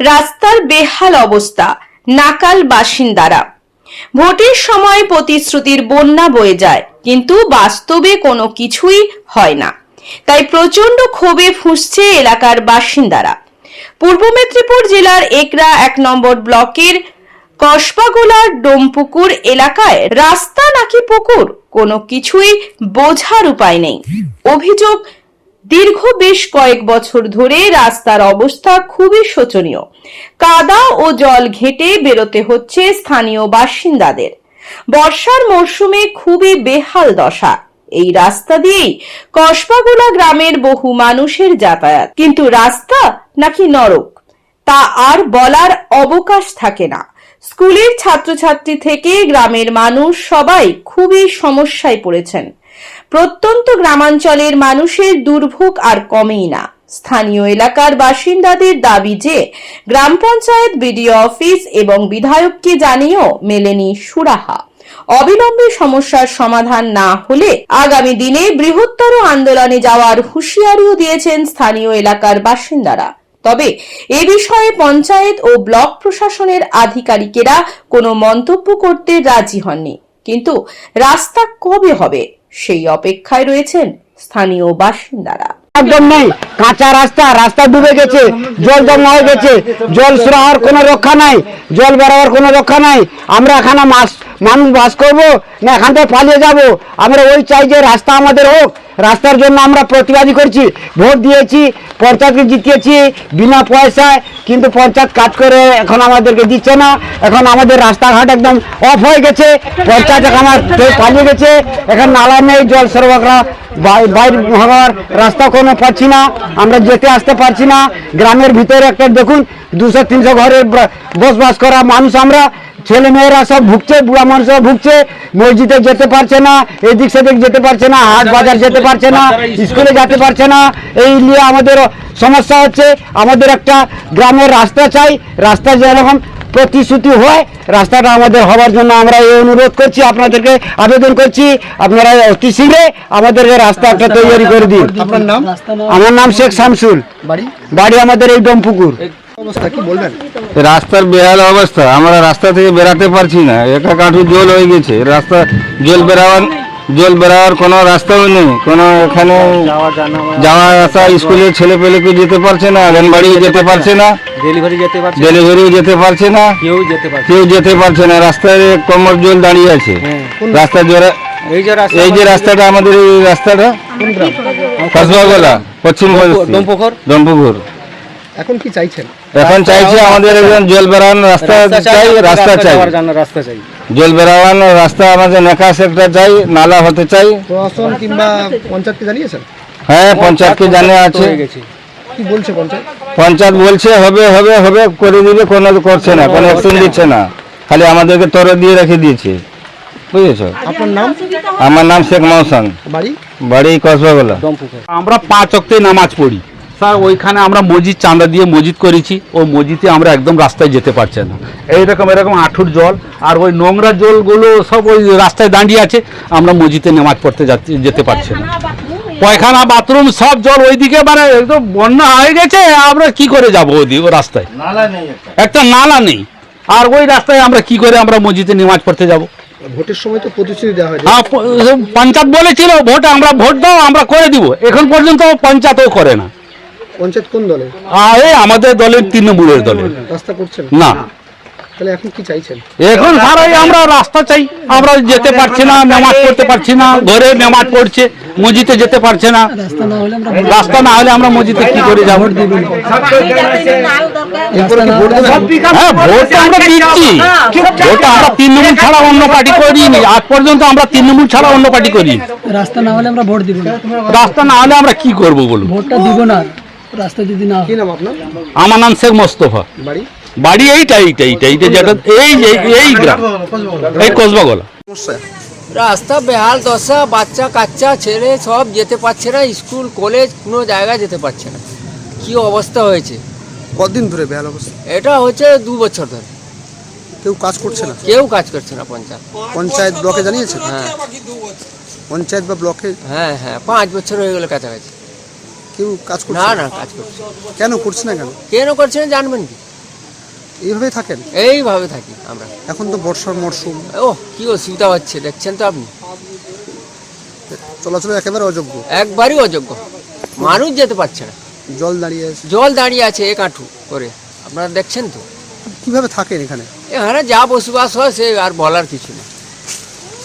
রাস্তার বেহাল অবস্থা, নাকাল বাসিন্দারা। ভোটের সময় প্রতিশ্রুতির বন্যা বয়ে যায়, কিন্তু বাস্তবে কোনো কিছুই হয় না। তাই প্রচণ্ড ক্ষোভে ফুঁসছে এলাকার বাসিন্দারা। পূর্ব মেদিনীপুর জেলার একরা এক নম্বর ব্লকের কসবাগোলার ডোমপুকুর এলাকায় রাস্তা নাকি পুকুর, কোনো কিছুই বোঝার উপায় নেই। অভিযোগ দীর্ঘ বেশ কয়েক বছর ধরে রাস্তার অবস্থা খুবই শোচনীয়। কাদা ও জল ঘেটে বেরোতে হচ্ছে স্থানীয় বাসিন্দাদের। বর্ষার মরশুমে খুবই বেহাল দশা। এই রাস্তা দিয়েই কসবাগুলা গ্রামের বহু মানুষের যাতায়াত। কিন্তু রাস্তা নাকি নরক, তা আর বলার অবকাশ থাকে না। স্কুলের ছাত্রছাত্রী থেকে গ্রামের মানুষ সবাই খুবই সমস্যায় পড়েছেন। প্রত্যন্ত গ্রামাঞ্চলের মানুষের দুর্ভোগ আর কমেই না। স্থানীয় এলাকার বাসিন্দাদের দাবি যে, গ্রাম পঞ্চায়েত বিডিও অফিস এবং বিধায়ককে জানিয়েও মেলেনি সুরাহা। অবিলম্বে সমস্যার সমাধান না হলে আগামী দিনে বৃহত্তর আন্দোলনে যাওয়ার হুঁশিয়ারিও দিয়েছেন স্থানীয় এলাকার বাসিন্দারা। তবে এ বিষয়ে পঞ্চায়েত ও ব্লক প্রশাসনের আধিকারিকেরা কোনো মন্তব্য করতে রাজি হননি। কিন্তু রাস্তা কবে হবে? সেই অপেক্ষায় রয়েছেন স্থানীয় বাসিন্দারা। একদম নেই। কাঁচা রাস্তা রাস্তা ডুবে গেছে, জল জমা হয়ে গেছে। জল সুরাহার কোনো রক্ষা নাই, জল বেরোবার কোনো রক্ষা নাই। আমরা এখানে মাস মানুষ বাস করব, না এখান থেকে পালিয়ে যাব। আমরা ওই চাই যে রাস্তা আমাদের হোক। রাস্তার জন্য আমরা প্রতিবাদী করছি। ভোট দিয়েছি, পঞ্চায়েতকে জিতিয়েছি, বিনা পয়সায়, কিন্তু পঞ্চায়েত কাজ করে এখন আমাদেরকে দিচ্ছে না। এখন আমাদের রাস্তাঘাট একদম অফ হয়ে গেছে। পঞ্চায়েত এখন আমার পালিয়ে গেছে। এখন নালা নেই, জল সরবরাহ বাইরে হওয়ার রাস্তা কোনো পাচ্ছি না, আমরা যেতে আসতে পারছি না। গ্রামের ভিতরে একটা দেখুন, দুশো, তিনশো ঘরে বসবাস করা মানুষ আমরা। ছেলে মেয়েরা সব ভুগছে, বুড়া মানুষরা ভুগছে, মসজিদে যেতে পারছে না, এদিক সেদিক যেতে পারছে না, হাট বাজার যেতে পারছে না, স্কুলে যেতে পারছে না। এই নিয়ে আমাদের সমস্যা হচ্ছে। আমাদের একটা গ্রামের রাস্তা চাই, রাস্তা যেরকম প্রতিশ্রুতি হয় রাস্তাটা আমাদের হওয়ার জন্য আমরা এই অনুরোধ করছি আপনাদেরকে আবেদন করছি আপনারা অতি শীঘ্রে আমাদেরকে রাস্তা একটা তৈরি করে দিন। আপনার নাম? আমার নাম শেখ শামসুল। বাড়ি? বাড়ি আমাদের এই ডমপুকুর অবস্থা রাস্তার বেহাল অবস্থা আমরা রাস্তা থেকে বেরাতে পারছি না একা কাঠু জল হয়ে গেছে রাস্তা জল বেরাবার জল বেরাবার কোনো রাস্তাও নেই। কোনো এখানে যাওয়া আসা স্কুলের ছেলে পেলেকে যেতে পারছে না আঙ্গনবাড়িও যেতে পারছে না ডেলিভারি যেতে পারছে ডেলিভারিও যেতে পারছে না কেউ যেতে পারছে কেউ যেতে পারছে না। রাস্তায় কমর জল দাঁড়িয়ে আছে। রাস্তা জোরে এই যে রাস্তা এই যে রাস্তাটা আমাদের এই রাস্তাটা কসবাগোলা পশ্চিম দমপুকুর। দমপুকুর এখন কি চাইছেন? এখন চাইছি আমাদের একজন জল বেড়ানোর রাস্তা চাই রাস্তা চাই। রাস্তা চাই। জল বেড়ানোর রাস্তা আমাদের নেকাশ একটা চাই নালা হতে চাই। প্রশাসন কিংবা পঞ্চায়েতকে জানিয়েছেন? হ্যাঁ পঞ্চায়েতকে জানে আছে। কি বলছে পঞ্চায়েত? পঞ্চায়েত বলছে হবে হবে হবে করে দিবে কোনো করছে না কোনো অ্যাকশন দিচ্ছে না। খালি আমাদেরকে তরে দিয়ে রেখে দিয়েছে। বুঝেছ? আপনার নাম? আমার নাম শেখ মহসান। বাড়ি? বাড়ি কসবাগোলা। আমরা পাঁচ অক্টে নামাজ পড়ি। স্যার ওইখানে আমরা মসজিদ চাঁদা দিয়ে মসজিদ করেছি ও মসজিদে আমরা একদম রাস্তায় যেতে পারছি না। এইরকম এরকম আঠুর জল আর ওই নোংরা জলগুলো সব ওই রাস্তায় দাঁড়িয়ে আছে আমরা মসজিদে নামাজ পড়তে যাচ্ছি যেতে পারছি না। পয়খানা বাথরুম সব জল ওইদিকে মানে একদম বন্যা হয়ে গেছে আমরা কি করে যাব ওইদিকে ওই রাস্তায়? একটা। নালা নেই। আর ওই রাস্তায় আমরা কি করে আমরা মসজিদে নামাজ পড়তে যাব? ভোটের সময় তো প্রতিশ্রুতি দেওয়া হয় হ্যাঁ পঞ্চায়েত বলেছিল ভোট আমরা ভোট দাও আমরা করে দিব। এখন পর্যন্ত পঞ্চায়েতও করে না। পঞ্চায়েত কোন দলে? আর এই আমাদের দলের তৃণমূলের দলের রাস্তা করছেন? না। তাহলে এখন কি চাইছেন? এখন সারাই আমরা রাস্তা চাই। আমরা যেতে পারছি না নামাজ পড়তে পারছি না ঘরে নামাজ পড়ছে মসজিদে যেতে পারছে না। রাস্তা না হলে আমরা মসজিদে কি করে যাব? হ্যাঁ ভোট আমরা দিচ্ছি। ভোট আমরা তৃণমূল ছাড়া অন্য পার্টি করিনি। আজ পর্যন্ত আমরা তৃণমূল ছাড়া অন্য পার্টি করিনি রাস্তা না হলে আমরা ভোট দিব রাস্তা না হলে আমরা কি করব বলুন? ভোটটা দিব না। রাস্তা যদি না কি নাম আপনার? আমার নাম শেখ মোস্তফা। বাড়ি? বাড়ি এইটা এইটা এইটা এইটা যেটা এই যে এই গ্রাম। এই কসবাগোলা। রাস্তা বেহাল দশা বাচ্চা কাচ্চা ছেলে সব যেতে পারছে না স্কুল কলেজ কোনো জায়গায় যেতে পারছে না। কি অবস্থা হয়েছে? কতদিন ধরে বেহাল অবস্থা? এটা হচ্ছে দু বছর ধরে। কেউ কাজ করছে না? কেউ কাজ করছে না পঞ্চায়েত। পঞ্চায়েত ব্লকে জানিয়েছেন? হ্যাঁ। পঞ্চায়েত বা ব্লকে? হ্যাঁ হ্যাঁ পাঁচ বছর হয়ে গেল কাছাকাছি। কেউ কাজ করছে না না? কাজ করছে কেন করছে না কেন? কেন করছে না জানবেন কি? এইভাবেই থাকেন? এইভাবে থাকি আমরা। এখন তো বর্ষার মরশুম। ও কি অসুবিধা হচ্ছে দেখছেন তো আপনি? চলাচল একেবারে অযোগ্য। একবারই অযোগ্য। মানুষ যেতে পারছে না। জল দাঁড়িয়ে আছে। জল দাঁড়িয়ে আছে এক আঁঠু করে। আপনারা দেখছেন তো? কীভাবে থাকেন এখানে? এখানে যা বসবাস হয় সে আর বলার কিছু না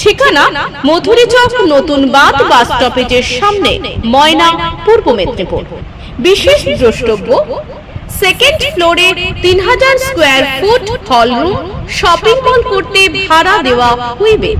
ঠিকানা মধুরী চক, নতুন বাঁধ বাস স্টপেজের সামনে, ময়না, পূর্ব মেদিনীপুর। বিশেষ দ্রষ্টব্য সেকেন্ড ফ্লোরে তিন হাজার square foot hall room shopping mall করতে ভাড়া দেওয়া হইবে।